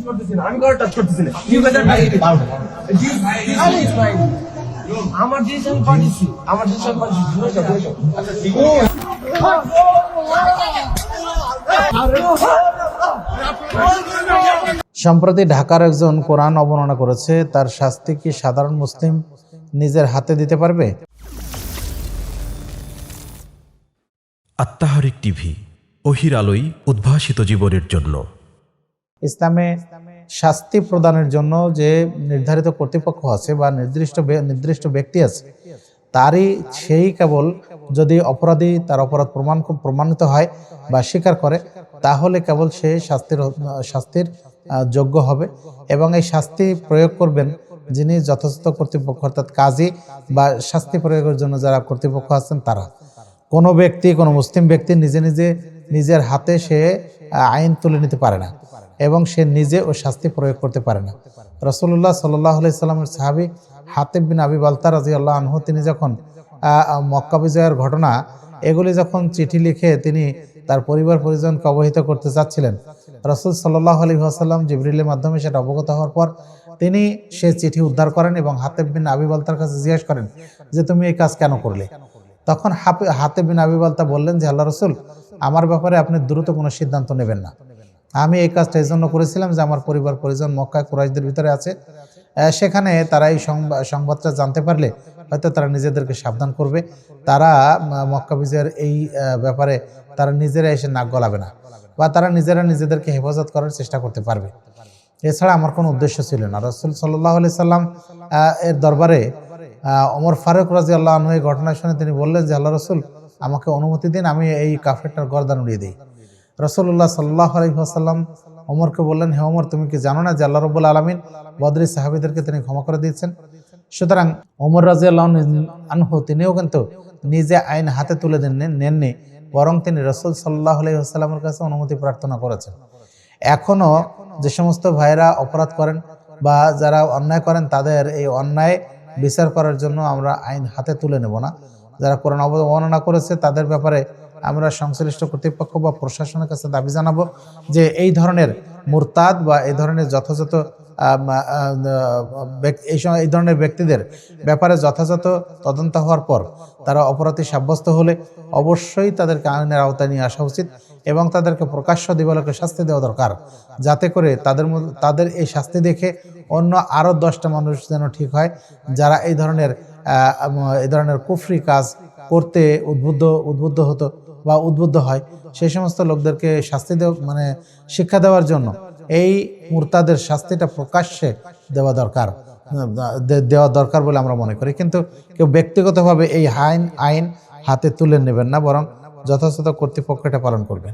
করতেছি না, আমি কারও টাচ করতেছি না You better buy it. This- this is mine. আমার জিনিস আমি পাঠিয়েছি আমার জিনিস আমি পাঠিয়েছি দূরে যাও, দূরে যাও। আচ্ছা, ঠিক সম্প্রতি ঢাকার একজন কোরআন অবমাননা করেছে তার শাস্তি কি সাধারণ মুসলিম নিজের হাতে দিতে পারবে আত্মাহারিক টিভি অহির আলোই উদ্ভাসিত জীবনের জন্য ইসলামে শাস্তি প্রদানের জন্য যে নির্ধারিত কর্তৃপক্ষ আছে বা নির্দিষ্ট নির্দিষ্ট ব্যক্তি আছে, তারই সেই কেবল যদি অপরাধী তার অপরাধ প্রমাণ প্রমাণিত হয় বা স্বীকার করে, তাহলে কেবল সে শাস্তির শাস্তির যোগ্য হবে এবং এই শাস্তি প্রয়োগ করবেন যিনি যথাযথ কর্তৃপক্ষ, অর্থাৎ কাজী বা শাস্তি প্রয়োগের জন্য যারা কর্তৃপক্ষ আছেন তারা। কোনো ব্যক্তি, কোনো মুসলিম ব্যক্তি নিজে নিজে নিজের হাতে সে আইন তুলে নিতে পারে না। এবং সে নিজে ও শাস্তি প্রয়োগ করতে পারে না। রসুল্লাহ সাল্লাহ সাল্লামের সাহাবি হাতেব বিন আবি বালতা রাজি আল্লাহ আনহু, তিনি যখন মক্কা বিজয়ের ঘটনা, এগুলি যখন চিঠি লিখে তিনি তার পরিবার পরিজনকে অবহিত করতে চাচ্ছিলেন, রসুল সাল্লাহ আলী আসাল্লাম জিবরিলের মাধ্যমে সেটা অবগত হওয়ার পর তিনি সে চিঠি উদ্ধার করেন এবং হাতেব বিন আবি বালতার কাছে জিজ্ঞেস করেন যে, তুমি এই কাজ কেন করলে? তখন হাতে বিন আবি বালতা বললেন যে, আল্লাহ রসুল, আমার ব্যাপারে আপনি দ্রুত কোনো সিদ্ধান্ত নেবেন না। আমি এই কাজটা এই জন্য করেছিলাম যে আমার পরিবার, পরিজন মক্কা কুরাইশদের ভিতরে আছে। সেখানে তারা এই সংবাদটা জানতে পারলে হয়তো তারা নিজেদেরকে সাবধান করবে। তারা মক্কা বিজয়ের এই ব্যাপারে তারা নিজেরা এসে নাক গলাবে না বা তারা নিজেরা নিজেদেরকে হেফাজত করার চেষ্টা করতে পারবে। এছাড়া আমার কোনো উদ্দেশ্য ছিল না। রসুল সাল্লাহ আলি সাল্লাম এর দরবারে ওমর ফারুক রাজি আল্লাহ এই ঘটনা শুনে তিনি বললেন যে, আল্লাহ রসুল, আমাকে অনুমতি দিন, আমি এই কাফেরটার গর্দান উড়িয়ে দিই। রসুল্লাহ সাল্লাহ আলহিহাসাল্লাম ওমরকে বললেন, হে অমর তুমি কি জানো না যে আল্লাহ রব্বুল আলমিন বদরি সাহাবিদেরকে তিনি ক্ষমা করে দিয়েছেন? সুতরাং ওমর রাজি আল্লাহ আনহু তিনিও কিন্তু নিজে আইন হাতে তুলে দেন নেননি, বরং তিনি রসুল সাল্লাহ আলহিহাস্লামের কাছে অনুমতি প্রার্থনা করেছেন। এখনও যে সমস্ত ভাইরা অপরাধ করেন বা যারা অন্যায় করেন, তাদের এই অন্যায় বিচার করার জন্য আমরা আইন হাতে তুলে নেব না। যারা কোরআন অবমাননা করেছে, তাদের ব্যাপারে আমরা সংশ্লিষ্ট কর্তৃপক্ষ বা প্রশাসনের কাছে দাবি জানাব যে এই ধরনের মুরতাদ বা এই ধরনের যথাযথ এই এই ধরনের ব্যক্তিদের ব্যাপারে যথাযথ তদন্ত হওয়ার পর তারা অপরাধী সাব্যস্ত হলে অবশ্যই তাদেরকে আইনের আওতায় নিয়ে আসা উচিত এবং তাদেরকে প্রকাশ্য দিবালোকে শাস্তি দেওয়া দরকার। যাতে করে তাদের তাদের এই শাস্তি দেখে অন্য আরও দশটা মানুষ যেন ঠিক হয় যারা এই ধরনের এই ধরনের কুফরি কাজ করতে উদ্বুদ্ধ উদ্বুদ্ধ হতো। বা উদ্বুদ্ধ হয়, সেই সমস্ত লোকদেরকে শাস্তি দেওয়া মানে শিক্ষা দেওয়ার জন্য এই মূর্তাদের শাস্তিটা প্রকাশ্যে দেওয়া দরকার দেওয়া দরকার বলে আমরা মনে করি। কিন্তু কেউ ব্যক্তিগতভাবে এই আইন আইন হাতে তুলে নেবেন না, বরং যথাযথ কর্তৃপক্ষ এটা পালন করবে।